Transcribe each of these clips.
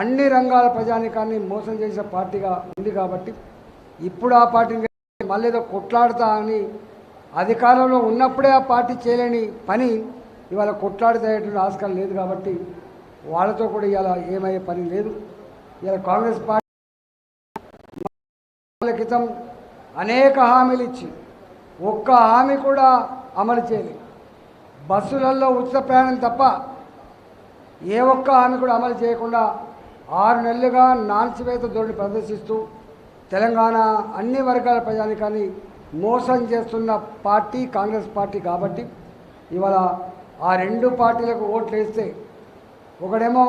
అన్ని రంగాల ప్రజానికాన్ని మోసం చేసే పార్టీగా ఉంది కాబట్టి ఇప్పుడు ఆ పార్టీని మళ్ళీ ఏదో కొట్లాడతా అని అధికారంలో ఉన్నప్పుడే ఆ పార్టీ చేయలేని పని ఇవాళ కొట్లాడితేటువంటి ఆస్కారం లేదు కాబట్టి వాళ్ళతో కూడా ఇవాళ ఏమయ్యే పని లేదు. ఇవాళ కాంగ్రెస్ పార్టీ క్రితం అనేక హామీలు ఇచ్చి ఒక్క హామీ కూడా అమలు చేయలేదు. బస్సులలో ఉచిత ప్రయాణం తప్ప ఏ ఒక్క హామీ కూడా అమలు చేయకుండా ఆరు నెలలుగా నాన్సివేత ధోరణి ప్రదర్శిస్తూ తెలంగాణ అన్ని వర్గాల ప్రజానికాన్ని మోసం చేస్తున్న పార్టీ కాంగ్రెస్ పార్టీ కాబట్టి ఇవాళ ఆ రెండు పార్టీలకు ఓట్లు వేస్తే ఒకడేమో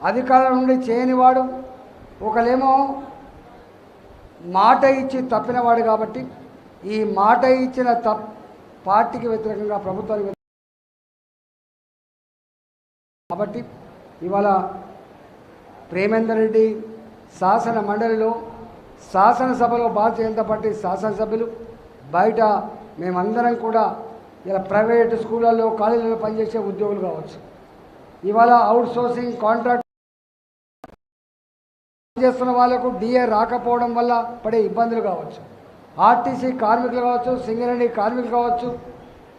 అధికారం నుండి చేయనివాడు ఒకలేమో మాట ఇచ్చి తప్పినవాడు కాబట్టి ఈ మాట ఇచ్చిన తప్ పార్టీకి వ్యతిరేకంగా ప్రభుత్వానికి కాబట్టి ఇవాళ ప్రేమేందర్ రెడ్డి శాసన మండలిలో శాసనసభలో భారతీయ జనతా పార్టీ శాసనసభ్యులు. బయట మేమందరం కూడా ఇలా ప్రైవేట్ స్కూళ్ళల్లో కాలేజీలలో పనిచేసే ఉద్యోగులు కావచ్చు. ఇవాళ అవుట్ సోర్సింగ్ కాంట్రాక్ట్ చేస్తున్న వాళ్ళకు డిఏ రాకపోవడం వల్ల పడే ఇబ్బందులు కావచ్చు. ఆర్టీసీ కార్మికులు కావచ్చు సింగరేణి కార్మికులు కావచ్చు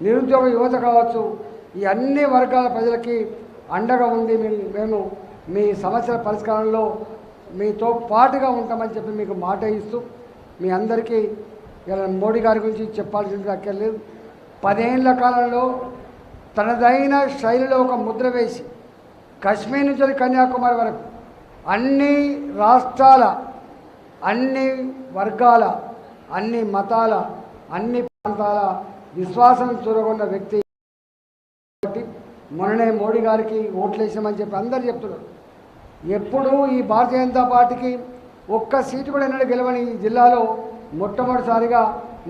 నిరుద్యోగ యువత కావచ్చు ఈ అన్ని వర్గాల ప్రజలకి అండగా ఉండి మేము మీ సమస్యల పరిష్కారంలో మీతో పాటుగా ఉంటామని చెప్పి మీకు మాట ఇస్తూ మీ అందరికీ ఇలా మోడీ గారి గురించి చెప్పాల్సింది అక్కర్లేదు. పదేళ్ళ కాలంలో తనదైన శైలిలో ఒక ముద్ర వేసి కశ్మీర్ నుంచి కన్యాకుమారి వరకు అన్ని రాష్ట్రాల అన్ని వర్గాల అన్ని మతాల అన్ని ప్రాంతాల విశ్వాసం చూరగొన్న వ్యక్తి మొన్ననే మోడీ గారికి ఓట్లేసామని చెప్పి అందరు చెప్తున్నారు. ఎప్పుడు ఈ భారతీయ జనతా పార్టీకి ఒక్క సీటు కూడా ఎన్నడూ గెలవని ఈ జిల్లాలో మొట్టమొదటిసారిగా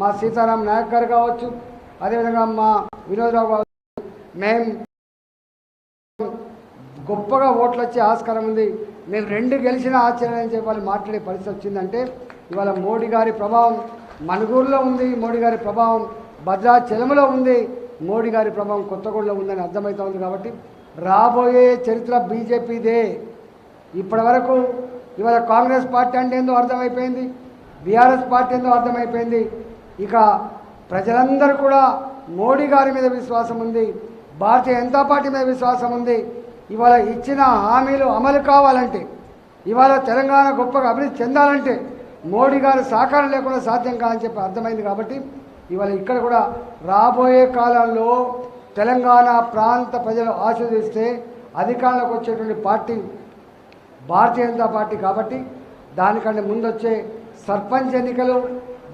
మా సీతారాం నాయక్ గారు కావచ్చు అదేవిధంగా మా వినోదరావు కావచ్చు మేం గొప్పగా ఓట్లు వచ్చే ఆస్కారం ఉంది. మేము రెండు గెలిచిన ఆశ్చర్యం అని చెప్పి వాళ్ళు మాట్లాడే పరిస్థితి వచ్చిందంటే ఇవాళ మోడీ గారి ప్రభావం మణుగూరులో ఉంది మోడీ గారి ప్రభావం భద్రాచలములో ఉంది మోడీ గారి ప్రభావం కొత్తగూడలో ఉందని అర్థమవుతోంది కాబట్టి రాబోయే చరిత్ర బీజేపీదే. ఇప్పటి వరకు ఇవాళ కాంగ్రెస్ పార్టీ అంటే ఏందో అర్థమైపోయింది బీఆర్ఎస్ పార్టీ ఏందో అర్థమైపోయింది. ఇక ప్రజలందరూ కూడా మోడీ గారి మీద విశ్వాసం ఉంది భారతీయ జనతా పార్టీ మీద విశ్వాసం ఉంది. ఇవాళ ఇచ్చిన హామీలు అమలు కావాలంటే ఇవాళ తెలంగాణ గొప్పగా అభివృద్ధి చెందాలంటే మోడీ గారి సహకారం లేకుండా సాధ్యం కాదని చెప్పి అర్థమైంది కాబట్టి ఇవాళ ఇక్కడ కూడా రాబోయే కాలంలో తెలంగాణ ప్రాంత ప్రజలు ఆశీర్దిస్తే అధికారంలోకి వచ్చేటువంటి పార్టీ భారతీయ జనతా పార్టీ కాబట్టి దానికంటే ముందు వచ్చే సర్పంచ్ ఎన్నికలు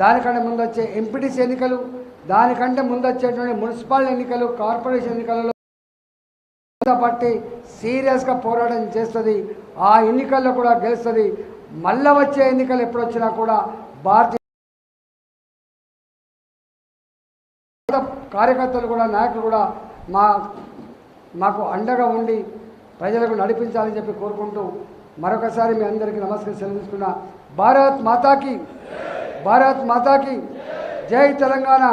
దానికంటే ముందు వచ్చే ఎంపీటీసీ ఎన్నికలు దానికంటే ముందు వచ్చేటువంటి మున్సిపల్ ఎన్నికలు కార్పొరేషన్ ఎన్నికలలో జనతా పార్టీ సీరియస్గా పోరాటం చేస్తుంది. ఆ ఎన్నికల్లో కూడా గెలుస్తుంది. మళ్ళా వచ్చే ఎన్నికలు ఎప్పుడు వచ్చినా కూడా భారతీయ కార్యకర్తలు కూడా నాయకులు కూడా మా మాకు అండగా ఉండి ప్రజలకు నడిపించాలని చెప్పి కోరుకుంటూ మరొకసారి మీ అందరికీ నమస్కారం సెలవిస్తున్నా భారత్ మాతాకి భారత్ మాతాకి జై తెలంగాణ.